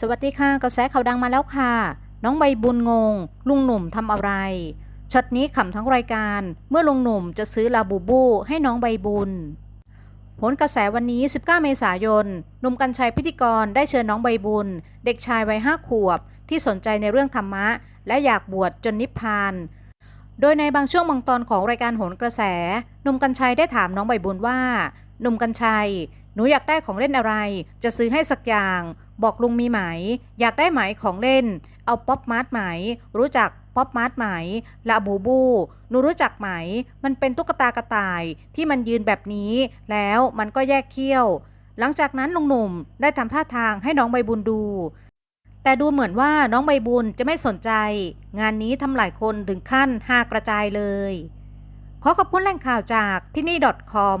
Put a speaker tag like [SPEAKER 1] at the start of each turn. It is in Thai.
[SPEAKER 1] สวัสดีค่ะกระแสข่าวดังมาแล้วค่ะ น้องใบบุญงง ลุงหนุ่มทำอะไรช็อตนี้ขำทั้งรายการ เมื่อลุงหนุ่มจะซื้อลาบูบูให้น้องใบบุญ ผลกระแสวันนี้ 19 เมษายนหนุ่มกัญชัยพิธีกรได้เชิญน้องใบบุญ เด็กชายวัยห้าขวบ ที่สนใจในเรื่องธรรมะ และอยากบวชจนนิพพาน โดยในบางช่วงบางตอนของรายการโหนกระแสหนุ่มกัญชัยได้ถามน้องใบบุญว่าหนุ่มกัญชัยหนูอยากได้ของเล่นอะไร จะซื้อให้สักอย่าง บอกลุงมีไหม อยากได้ไหมของเล่น เอาป๊อปมาร์ทไหม รู้จักป๊อปมาร์ทไหมลาบูบูหนูรู้จักไหม มันเป็นตุ๊กตากระต่ายที่มันยืนแบบนี้ แล้วมันก็แยกเขี้ยว หลังจากนั้นลุงหนุ่มได้ทำท่าทางให้น้องใบบุญดู แต่ดูเหมือนว่าน้องใบบุญจะไม่สนใจ งานนี้ทำหลายคนถึงขั้นหากระจายเลย ขอขอบคุณแหล่งข่าวจากที่นี่ .com